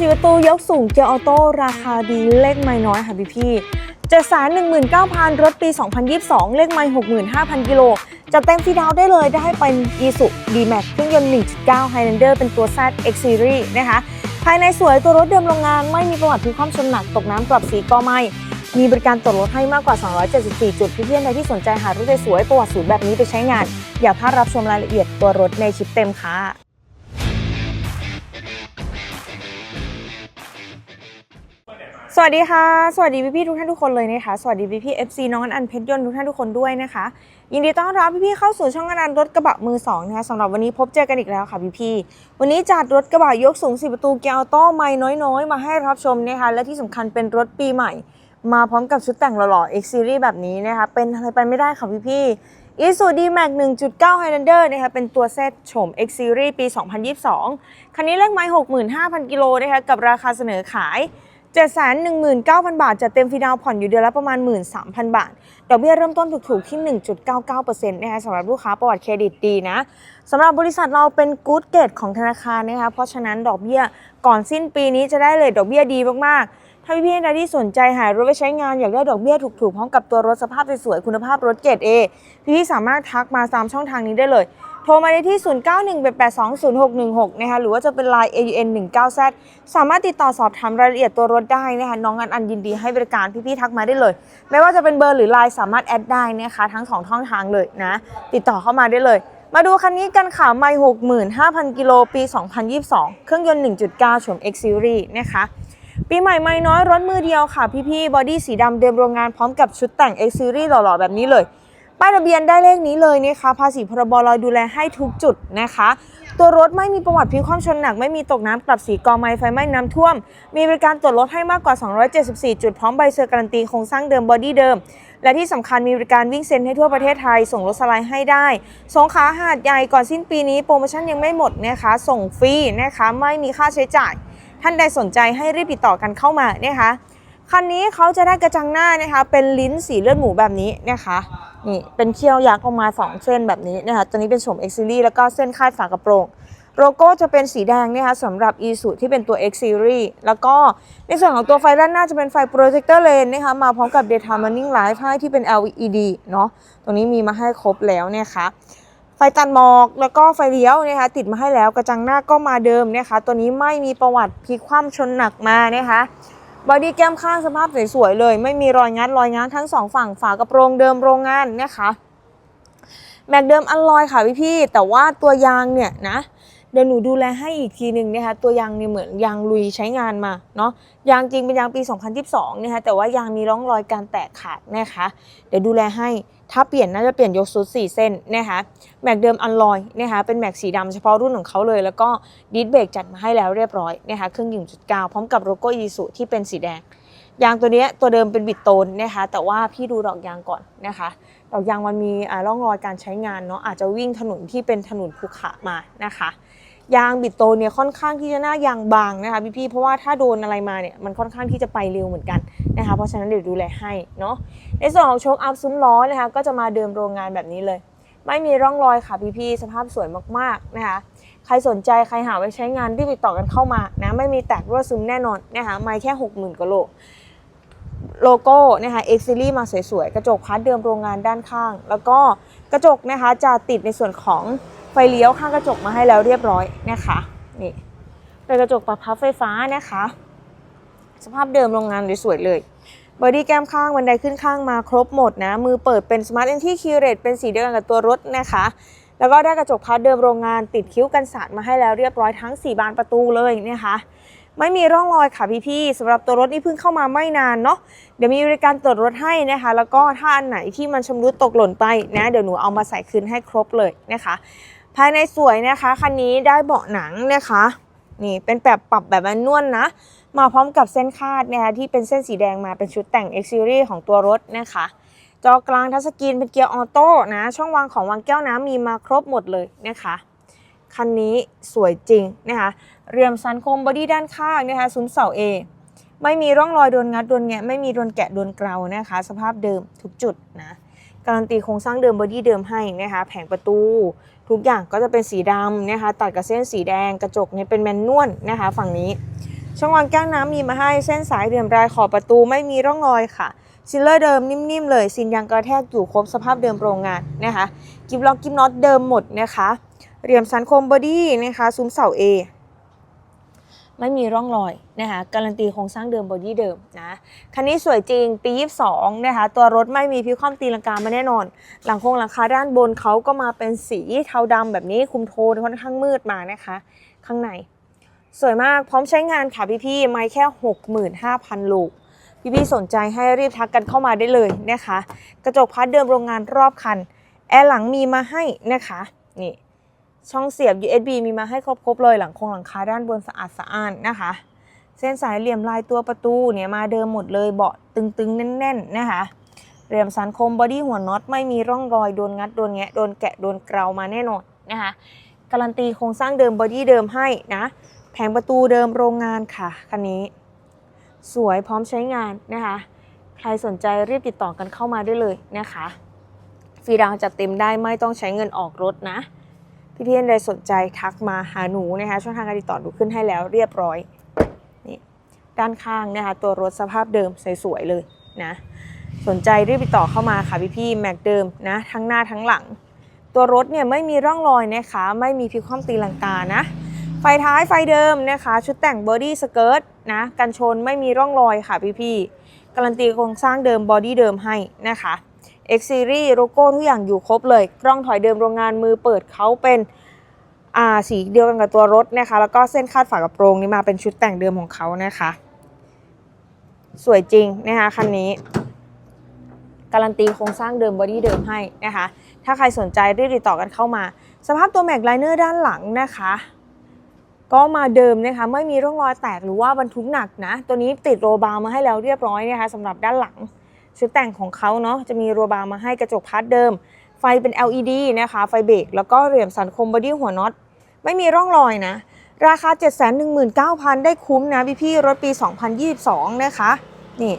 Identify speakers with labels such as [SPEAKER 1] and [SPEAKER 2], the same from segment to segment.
[SPEAKER 1] สีประตูยกสูงเกียร์ออโต้ราคาดีเลขไม่น้อยค่ะพี่พี่เจ็ดแสนหนึ่งหมื่นเก้าพันรถปี 2022 เลขไม่หกหมื่นห้าพันกิโลจะเต็มฟีดาวได้เลยได้เป็น i s u D-Max เครื่องยนต์ 1.9 Highlander เป็นตัว Z X Series นะคะ ภายในสวยตัวรถเดิมโรงงานไม่มีประวัติพลิกคว่ำชนหนักตกน้ำกลับสีก็ไม่ มีบริการตรวจรถให้มากกว่า 274 จุดพี่เพื่อนใดที่สนใจหารถสวยประวัติศูนย์แบบนี้ไปใช้งาน อย่าพลาดรับชมรายละเอียดตัวรถในคลิปเต็มค่ะ สวัสดีค่ะ สวัสดีพี่พี่ทุกท่านทุกคนเลยนะคะ สวัสดีพี่พี่ๆ FC น้องอันอันเพชรยนต์ทุกท่านทุกคนด้วยนะคะ ยินดีต้อนรับพี่พี่เข้าสู่ช่องอันอันรถกระบะมือสองนะคะสำหรับวันนี้พบเจอกันอีกแล้วค่ะพี่พี่วันนี้จัดรถกระบะยกสูง4ประตูเกียร์ออโต้ไม่น้อยๆ มาให้รับชมนะคะ และที่สำคัญเป็นรถปีใหม่ มาพร้อมกับชุดแต่งหล่อๆ X Series แบบนี้นะคะ เป็นอะไรไปไม่ได้ค่ะพี่พี่ๆ Isuzu D-Max 1.9 Highlander นะคะเป็นตัวเซตโฉม X Series ปี 2022 คันนี้เลขไม้65,000 กิโลนะคะกับราคาเสนอขาย 719,000 บาท จะเต็มฟีดาวผ่อนอยู่เดือนละประมาณ 13,000 บาท ดอกเบี้ยเริ่มต้นถูกๆที่ 1.99%นะคะสำหรับลูกค้าประวัติเครดิตดีนะสำหรับบริษัทเราเป็นกู๊ดเกรดของธนาคารนะคะ เพราะฉะนั้นดอกเบี้ยก่อนสิ้นปีนี้จะได้เลยดอกเบี้ยดีมากๆ ถ้าพี่ๆใดที่สนใจหารถไปใช้งานอยากได้ดอกเบี้ยถูกๆพร้อมกับตัวรถสภาพสวยๆคุณภาพรถเกรด A พี่ๆสามารถทักมาตามช่องทางนี้ได้เลย โทรมาได้ที่ 0918820616 นะคะหรือว่าจะเป็น Line AUN 19 z สามารถติดต่อสอบถามรายละเอียดตัวรถได้นะคะน้องอันอันยินดีให้บริการพี่ๆทักมาได้เลย ไม่ว่าจะเป็นเบอร์หรือ Line สามารถแอดได้นะคะทั้งสองช่องทางเลยนะติดต่อเข้ามาได้เลยมาดูคันนี้กันค่ะไม่65,000กิโลปี 2022 เครื่องยนต์ 1.9โฉม X Series นะคะ ปีใหม่ไม่น้อยรถมือเดียวค่ะ พี่ๆบอดี้สีดำเดิมโรงงานพร้อมกับชุดแต่ง X Series หล่อๆ แบบนี้เลย ป้ายทะเบียนได้เลขนี้เลยนะคะภาษีพรบเราดูแลให้ทุกจุดนะคะ ตัวรถไม่มีประวัติพลิกคว่ำชนหนัก ไม่มีตกน้ำกลับสีกอไม้ไฟไหม้น้ำท่วม มีบริการตรวจรถให้มากกว่า 274 จุดพร้อมใบเซอร์การันตีโครงสร้างเดิมบอดี้เดิม และที่สำคัญมีบริการวิ่งเซ็นให้ทั่วประเทศไทย ส่งรถสไลด์ให้ได้สงขลาหาดใหญ่ก่อนสิ้นปีนี้โปรโมชั่นยังไม่หมดนะคะ ส่งฟรีนะคะไม่มีค่าใช้จ่าย ท่านใดสนใจให้รีบติดต่อกันเข้ามานะคะคันนี้เขาจะได้กระจังหน้านะคะเป็นลิ้นสีเลือดหมูแบบนี้นะคะ นี่เป็นเขี้ยวยักษ์ออกมา 2 เส้นแบบนี้นะคะตัวนี้เป็นโฉม X Series แล้วก็เส้นคาดฝากระโปรงโลโก้จะเป็นสีแดงนะคะสำหรับ e s u ที่เป็นตัว X Series แล้วก็ในส่วนของตัวไฟด้านหน้าจะเป็นไฟ Projector Lane นนะคะมาพร้อมกับ Daytime Running Light ให้ที่เป็น LED เนาะตรงนี้มีมาให้ครบแล้วนะคะไฟตัดหมอกแล้วก็ไฟเลี้ยวนะคะติดมาให้แล้วกระจังหน้าก็มาเดิมนะคะ ตัวนี้ไม่มีประวัติพลิกคว่ำชนหนักมานะคะ บอดี้แก้มข้างสภาพสวยๆเลย ไม่มีรอยงัดรอยง้างทั้งสองฝั่งฝากระโปรงเดิมโรงงานนะคะแม็กเดิมอัลลอยค่ะพี่ๆแต่ว่าตัวยางเนี่ยนะเดี๋ยวหนูดูแลให้อีกทีหนึ่งนะคะตัวยางเนี่ยเหมือนยางลุยใช้งานมาเนาะยางจริงเป็นยางปี 2022นะคะแต่ว่ายางมีร่องรอยการแตกขาดนะคะ เดี๋ยวดูแลให้ ถ้าเปลี่ยนน่าจะเปลี่ยนยกซุด4เส้นนะคะแม็กเดิมอันลอยนะคะเป็นแม็กสีดำเฉพาะรุ่นของเขาเลย แล้วก็ดิสเบรกจัดมาให้แล้วเรียบร้อยนะคะเครื่องยิงจุดเก้าพร้อมกับโลโก้ยีสุที่เป็นสีแดงยางตัวนี้ตัวเดิมเป็นบิดโตนนะคะแต่ว่าพี่ดูดอกยางก่อนนะคะ ดอกยางมันมีอ่าร่องรอยการใช้งานเนาะอาจจะวิ่งถนนที่เป็นถนนภูเขามานะคะ ยางบิดโตนเนี่ยค่อนข้างที่จะหน้ายางบางนะคะพี่ๆเพราะว่าถ้าโดนอะไรมาเนี่ยมันค่อนข้างที่จะไปเร็วเหมือนกันนะคะเพราะฉะนั้นเดี๋ยวดูแลให้เนาะในส่วนของโชคอัพซุ้มล้อนะคะก็จะมาเดิมโรงงานแบบนี้เลย ไม่มีร่องรอยค่ะพี่ๆสภาพสวยมากๆนะคะใครสนใจใครหาไว้ใช้งานรีบติดต่อกันเข้ามานะไม่มีแตกรั่วซึมแน่นอนนะคะไม่แค่ 60,000กว่าโลโลโก้นะคะ X Series มาสวยๆ กระจกพัดเดิมโรงงานด้านข้าง แล้วก็กระจกนะคะจะติดในส่วนของ ไฟเลี้ยวข้างกระจกมาให้แล้วเรียบร้อยนะคะนี่เป็นกระจกปรับพับไฟฟ้านะคะ สภาพเดิมโรงงานสวยๆเลยบอดี้แก้มข้างบันไดขึ้นข้างมาครบหมดนะ มือเปิดเป็น Smart Entry Key Rate เป็นสีเดียวกันกับตัวรถนะคะ แล้วก็ได้กระจกพัดเดิมโรงงานติดคิ้วกันสาดมาให้แล้วเรียบร้อยทั้ง 4 บานประตูเลยนะคะ ไม่มีร่องรอยค่ะพี่ๆสำหรับตัวรถนี่เพิ่งเข้ามาไม่นานเนาะเดี๋ยวมีบริการตรวจรถให้นะคะ แล้วก็ถ้าอันไหนที่มันชำรุดตกหล่นไปนะ เดี๋ยวหนูเอามาใส่คืนให้ครบเลยนะคะายในสวยนะคะคันนี้ได้เบาะหนังนะคะนี่เป็นแบบปรับแบบแมนนวลนะ มาพร้อมกับเส้นคาดนะคะที่เป็นเส้นสีแดงมาเป็นชุดแต่ง X Series ของตัวรถนะคะ จอกลางทัชสกรีนเป็นเกียร์ออโต้นะช่องวางของวางแก้วน้ำมีมาครบหมดเลยนะคะคันนี้สวยจริงนะคะเรียมสันคมบอดี้ด้านข้างนะคะซุ้มเสา A ไม่มีร่องรอยโดนงัดโดนแงะไม่มีโดนแกะโดนเกลานะคะ สภาพเดิมทุกจุดนะการันตีโครงสร้างเดิมบอดี้เดิมให้นะคะแผงประตู ทุกอย่างก็จะเป็นสีดำนะคะ ตัดกับเส้นสีแดงกระจกเนี่ยเป็นแมนนวลนะคะ ฝั่งนี้ช่องวางแก้วน้ำมีมาให้เส้นสายเหลี่ยมรายขอบประตูไม่มีร่องรอยค่ะซิลเลอร์เดิมนิ่มๆเลยซินยางกระแทกอยู่ครบสภาพเดิมโรงงานนะคะกิบล็อกกิบน็อตเดิมหมดนะคะเหลี่ยมสันคมบอดี้นะคะซุ้มเสา A ไม่มีร่องรอยนะคะการันตีโครงสร้างเดิมบอดี้เดิมนะคันนี้สวยจริงปี 22 นะคะ ตัวรถไม่มีพิวคว่ำตีลังกามาแน่นอน หลังโครงหลังคาด้านบนเขาก็มาเป็นสีเทาดำแบบนี้คุมโทนค่อนข้างมืดมานะคะ ข้างใน สวยมากพร้อมใช้งานค่ะพี่ๆไม่แค่ 65,000 ลูกพี่ๆสนใจให้รีบทักกันเข้ามาได้เลยนะคะ กระจกพัดเดิมโรงงานรอบคัน แอร์หลังมีมาให้นะคะนี่ ช่องเสียบ USB มีมาให้ครบๆเลยหลังโครงหลังคาด้านบนสะอาดสะอ้านนะคะ เส้นสายเหลี่ยมลายตัวประตูเนี่ยมาเดิมหมดเลยเบาะตึงๆ แน่นๆนะคะเหลี่ยมสันคมบอดี้หัวน็อตไม่มีร่องรอยโดนงัดโดนแงะโดนแกะโดนเกลามาแน่นอนนะคะการันตีโครงสร้างเดิมบอดี้เดิมให้นะแผงประตูเดิมโรงงานค่ะคันนี้ สวยพร้อมใช้งานนะคะใครสนใจรีบติดต่อกันเข้ามาได้เลยนะคะ ฟรีดาวน์จัดเต็มได้ไม่ต้องใช้เงินออกรถนะ พี่พี่ๆท่านใดสนใจทักมาหาหนูนะคะช่องทางการติดต่อดูขึ้นให้แล้วเรียบร้อยนี่ด้านข้างนะคะตัวรถสภาพเดิมสวยๆเลยนะสนใจรีบติดต่อเข้ามาค่ะพี่พี่ๆแม็กเดิมนะทั้งหน้าทั้งหลัง ตัวรถเนี่ยไม่มีร่องรอยนะคะไม่มีพลิกคว่ำตีลังกานะไฟท้ายไฟเดิมนะคะ ชุดแต่งบอดี้สเกิร์ตนะกันชนไม่มีร่องรอยค่ะพี่ๆการันตีโครงสร้างเดิมบอดี้เดิมให้นะคะ X Series โลโก้ทุกอย่างอยู่ครบเลย กล้องถอยเดิมโรงงานมือเปิดเขาเป็นอ่าสีเดียวกันกับตัวรถนะคะ แล้วก็เส้นคาดฝากระโปรงนี่มาเป็นชุดแต่งเดิมของเขานะคะ สวยจริงนะคะคันนี้การันตีโครงสร้างเดิมบอดี้เดิมให้นะคะ ถ้าใครสนใจรีบติดต่อกันเข้ามา สภาพตัวแม็กไลเนอร์ด้านหลังนะคะ ก็มาเดิมนะคะ ไม่มีร่องรอยแตกหรือว่าบรรทุกหนักนะ ตัวนี้ติดโรบาร์มาให้แล้วเรียบร้อยนะคะสำหรับด้านหลัง ชุดแต่งของเขาเนาะจะมีโรบาร์มาให้กระจกพัดเดิม ไฟเป็น LED นะคะ ไฟเบรกแล้วก็เหลี่ยมสันคมบอดี้หัวน็อตไม่มีร่องรอยนะ ราคา 719,000 ได้คุ้มนะพี่พี่รถปี 2022 นะคะ นี่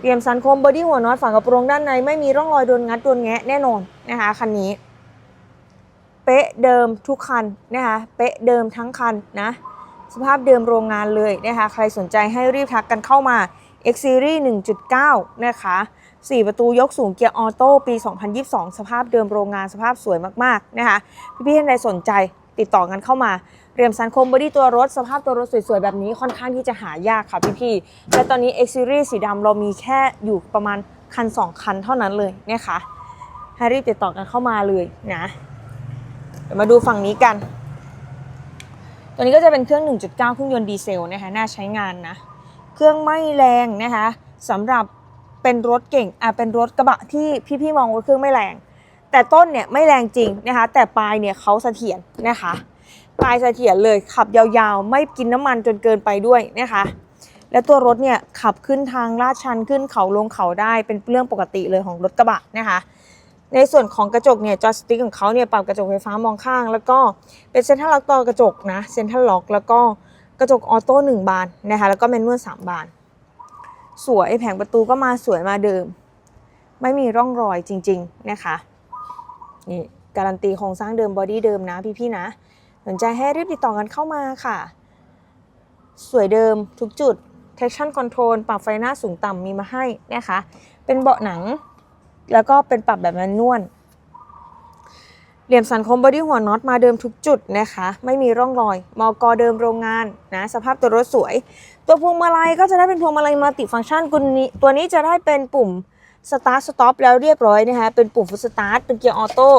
[SPEAKER 1] เหลี่ยมสันคมบอดี้หัวน็อตฝั่งกระโปรงด้านในไม่มีร่องรอยโดนงัดโดนแงะแน่นอนนะคะคันนี้ เป๊ะเดิมทุกคันนะคะเป๊ะเดิมทั้งคันนะสภาพเดิมโรงงานเลยนะคะใครสนใจให้รีบทักกันเข้ามา X Series 1.9 นะคะ 4 ประตูยกสูงเกียร์ออโต้ปี 2022 สภาพเดิมโรงงานสภาพสวยมากๆนะคะพี่ๆท่านใดสนใจติดต่อกันเข้ามาเรียมสันคมบอดี้ตัวรถ สภาพตัวรถสวยๆ แบบนี้ค่อนข้างที่จะหายากค่ะพี่ๆและตอนนี้ X Series สีดำเรามีแค่อยู่ประมาณคัน 2 คันเท่านั้นเลยนะคะให้รีบติดต่อกันเข้ามาเลยนะเดี๋ยวมาดูฝั่งนี้กัน ตัวนี้ก็จะเป็นเครื่อง 1.9 เครื่องยนต์ดีเซลนะคะน่าใช้งานนะ เครื่องไม่แรงนะคะสำหรับเป็นรถเก่งอะเป็นรถกระบะที่พี่ๆมองว่าเครื่องไม่แรง แต่ต้นเนี่ยไม่แรงจริงนะคะ แต่ปลายเนี่ยเขาเสถียรนะคะปลายเสถียรเลยขับยาวๆ ไม่กินน้ำมันจนเกินไปด้วยนะคะ แล้วตัวรถเนี่ยขับขึ้นทางลาดชันขึ้นเขาลงเขาได้เป็นเรื่องปกติเลยของรถกระบะนะคะ ในส่วนของกระจกเนี่ยจอสติ๊กของเขาเนี่ยปรับกระจกไฟฟ้ามองข้าง แล้วก็เป็นเซ็นทรัลล็อกต่อกระจกนะเซ็นทรัลล็อกแล้วก็ กระจกออโต้หนึ่งบานนะคะแล้วก็แมนนวลสามบาน สวยแผงประตูก็มาสวยมาเดิม ไม่มีร่องรอยจริง ๆ นะคะนี่การันตีโครงสร้างเดิมบอดี้เดิมนะพี่ๆนะสนใจให้รีบติดต่อกันเข้ามาค่ะ สวยเดิมทุกจุด traction control ปรับไฟหน้าสูงต่ำมีมาให้นะคะ เป็นเบาะหนัง แล้วก็เป็นปรับแบบแมนนวล เหลี่ยมสันคมบอดี้หัวน็อตมาเดิมทุกจุดนะคะ ไม่มีร่องรอย มอกอเดิมโรงงานนะ สภาพตัวรถสวย ตัวพวงมาลัยก็จะได้เป็นพวงมาลัยมัลติฟังก์ชันกุนี้ตัวนี้จะได้เป็นปุ่มสตาร์ทสต็อปแล้วเรียบร้อยนะคะ เป็นปุ่มฟุตสตาร์ทเป็นเกียร์ออโต้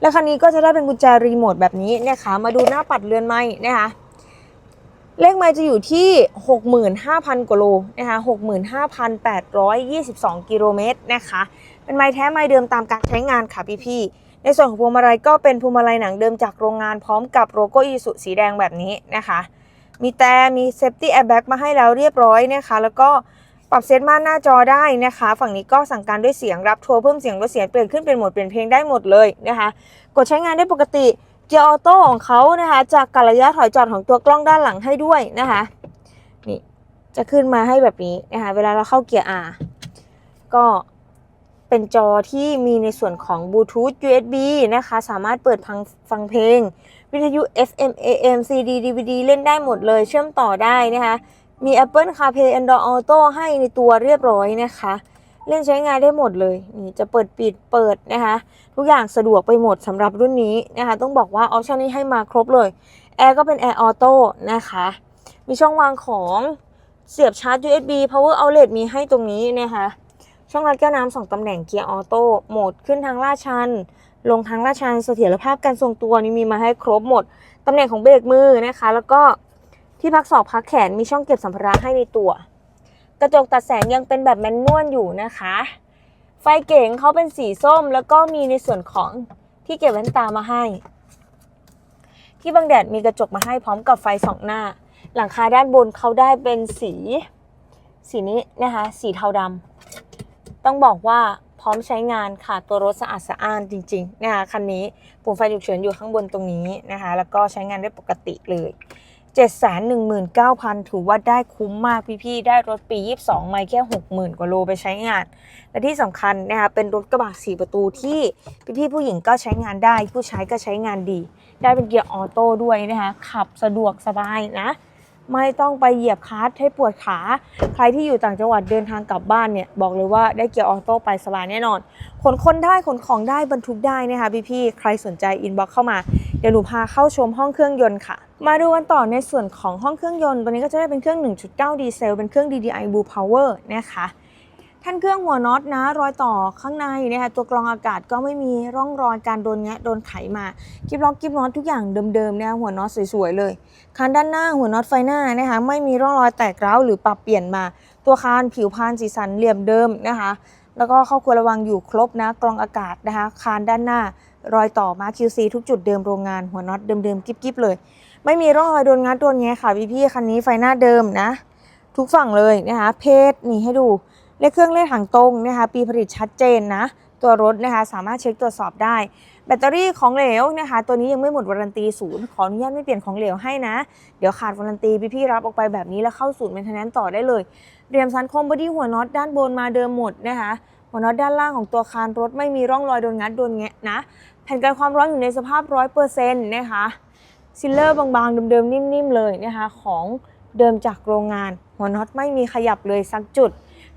[SPEAKER 1] และคันนี้ก็จะได้เป็นกุญแจรีโมทแบบนี้นะคะ มาดูหน้าปัดเรือนไม้นะคะ เลขไมล์จะอยู่ที่ 65,000กว่าโลนะคะ65,822 กิโลเมตรนะคะ เป็นไม้แท้ไม้เดิมตามการใช้งานค่ะพี่ๆ ในส่วนของพวงมาลัยก็เป็นพวงมาลัยหนังเดิมจากโรงงานพร้อมกับโลโก้อีสุสีแดงแบบนี้นะคะ มีแต่มีเซฟตี้แอร์แบ็กมาให้แล้วเรียบร้อยนะคะ แล้วก็ปรับเซตม่านหน้าจอได้นะคะ ฝั่งนี้ก็สั่งการด้วยเสียงรับโทรเพิ่มเสียงลดเสียงเปลี่ยนขึ้นเป็นโหมดเปลี่ยนเพลงได้หมดเลยนะคะ กดใช้งานได้ปกติเกียร์ออโต้ของเขานะคะจากการระยะถอยจอดของตัวกล้องด้านหลังให้ด้วยนะคะนี่จะขึ้นมาให้แบบนี้นะคะเวลาเราเข้าเกียร์ R ก็ เป็นจอที่มีในส่วนของบลูทูธ USB นะคะ สามารถเปิดฟังฟังเพลง วิทยุ FM AM CD DVD เล่นได้หมดเลยเชื่อมต่อได้นะคะ มี Apple CarPlay Android Auto ให้ในตัวเรียบร้อยนะคะ เล่นใช้งานได้หมดเลยนี่จะเปิดปิดเปิดนะคะ ทุกอย่างสะดวกไปหมดสำหรับรุ่นนี้นะคะ ต้องบอกว่าออปชันนี้ให้มาครบเลยแอร์ก็เป็นแอร์ออโต้นะคะ มีช่องวางของเสียบชาร์จ USB power outlet มีให้ตรงนี้นะคะ ช่องรัดแก้วน้ำสองตำแหน่งเกียร์ออโต้โหมดขึ้นทางลาดชัน ลงทางลาดชันเสถียรภาพการทรงตัวนี่มีมาให้ครบหมด ตำแหน่งของเบรกมือนะคะ แล้วก็ที่พักศอกพักแขนมีช่องเก็บสัมภาระให้ในตัว กระจกตัดแสงยังเป็นแบบแมนนวลอยู่นะคะ ไฟเก๋งเขาเป็นสีส้ม แล้วก็มีในส่วนของที่เก็บแว่นตามาให้ ที่บังแดดมีกระจกมาให้พร้อมกับไฟสองหน้า หลังคาด้านบนเขาได้เป็นสี สีนี้นะคะ สีเทาดำ ต้องบอกว่าพร้อมใช้งานค่ะ ตัวรถสะอาดสะอ้านจริงๆนะคะคันนี้ปุ่มไฟฉุกเฉินอยู่ข้างบนตรงนี้นะคะ แล้วก็ใช้งานได้ปกติเลย 719,000 ถือว่าได้คุ้มมากพี่ๆ ได้รถปี 22 ไม่แค่ 60,000 กว่าโลไปใช้งาน และที่สำคัญนะคะเป็นรถกระบะ4 ประตูที่พี่ๆ ผู้หญิงก็ใช้งานได้ ผู้ชายก็ใช้งานดี ได้เป็นเกียร์ออโต้ด้วยนะคะ ขับสะดวกสบายนะ ไม่ต้องไปเหยียบคาร์ทให้ปวดขา ใครที่อยู่ต่างจังหวัดเดินทางกลับบ้านเนี่ย บอกเลยว่าได้เกียร์ออโต้ไปสบายแน่นอน ขนคนได้ขนของได้บรรทุกได้นะคะพี่ๆ ใครสนใจอินบ็อกเข้ามา เดี๋ยวหนูพาเข้าชมห้องเครื่องยนต์ค่ะ มาดูกันต่อในส่วนของห้องเครื่องยนต์ ตัวนี้ก็จะได้เป็นเครื่อง 1.9 ดีเซล เป็นเครื่อง DDI Blue Power นะคะ ท่านเครื่องหัวน็อตนะ รอยต่อข้างในนะคะตัวกรองอากาศก็ไม่มีร่องรอยการโดนแงะโดนไขมากิบล็อกกิบน็อตทุกอย่างเดิมๆนะคะหัวน็อตสวยๆเลย คานด้านหน้าหัวน็อตไฟหน้านะคะไม่มีร่องรอยแตกร้าวหรือปรับเปลี่ยนมา ตัวคานผิวพานสีสันเหลี่ยมเดิมนะคะ แล้วก็เข้าควรระวังอยู่ครบนะกรองอากาศนะคะคานด้านหน้ารอยต่อมา QC ทุกจุดเดิมโรงงานหัวน็อตเดิมๆกิ๊บๆเลย ไม่มีร่องรอยโดนงัดโดนแงะค่ะพี่ๆคันนี้ไฟหน้าเดิมนะ ทุกฝั่งเลยนะคะเพศนี่ให้ดู เลขเครื่องเลขหางตรงนะคะปีผลิตชัดเจนนะ ตัวรถนะคะสามารถเช็คตรวจสอบได้ แบตเตอรี่ของเหลวนะคะ ตัวนี้ยังไม่หมดวารันตีศูนย์ขออนุญาตไม่เปลี่ยนของเหลวให้นะ เดี๋ยวขาดวารันตีพี่ๆรับออกไปแบบนี้แล้วเข้าศูนย์เมนเทนแนนต่อได้เลยเรียมซันคอมบอดี้หัวน็อตด้านบนมาเดิมหมดนะคะหัวน็อตด้านล่างของตัวคานรถไม่มีร่องรอยโดนงัดโดนแงะนะแผ่นกันความร้อนอยู่ในสภาพร้อยเปอร์เซ็นต์นะคะซิลเลอร์บางๆ เดิมๆ นิ่มๆ เลยนะคะ ของเดิมจากโรงงาน หัวน็อตไม่มีขยับเลยสักจุด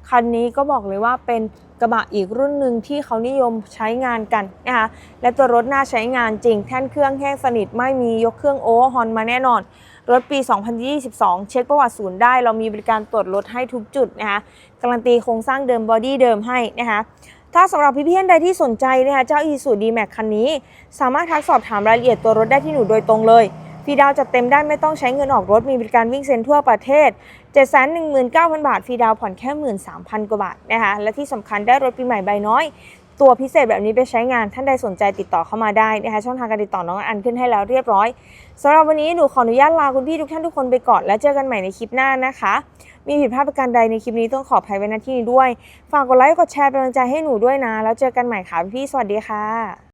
[SPEAKER 1] คันนี้ก็บอกเลยว่าเป็นกระบะอีกรุ่นหนึ่งที่เขานิยมใช้งานกันนะคะและตัวรถน่าใช้งานจริง แท่นเครื่องแห้งสนิทไม่มียกเครื่องโอเวอร์ฮอนมาแน่นอน รถปี 2022 เช็คประวัติศูนย์ได้ เรามีบริการตรวจรถให้ทุกจุดนะคะการันตีโครงสร้างเดิมบอดี้เดิมให้นะคะถ้าสำหรับพี่ๆท่านใดที่สนใจนะคะเจ้า e s u d m a x คันนี้ สามารถทักสอบถามรายละเอียดตัวรถได้ที่หนูโดยตรงเลย ฟรีดาวจัดเต็มได้ไม่ต้องใช้เงินออกรถมีบริการวิ่งเซ็นทั่วประเทศ 719,000 บาทฟรีดาวผ่อนแค่ 13,000 กว่าบาทนะคะและที่สำคัญได้รถปีใหม่ใบน้อย ตัวพิเศษแบบนี้ไปใช้งานท่านใดสนใจติดต่อเข้ามาได้นะคะช่องทางการติดต่อน้องอันขึ้นให้แล้วเรียบร้อยสำหรับวันนี้หนูขออนุญาตลาคุณพี่ทุกท่านทุกคนไปก่อนแล้วเจอกันใหม่ในคลิปหน้านะคะ มีผิดพลาดประการใดในคลิปนี้ต้องขออภัยไว้ณที่นี้ด้วย ฝากกดไลค์กดแชร์เป็นกำลังใจให้หนูด้วยนะ แล้วเจอกันใหม่ค่ะพี่สวัสดีค่ะ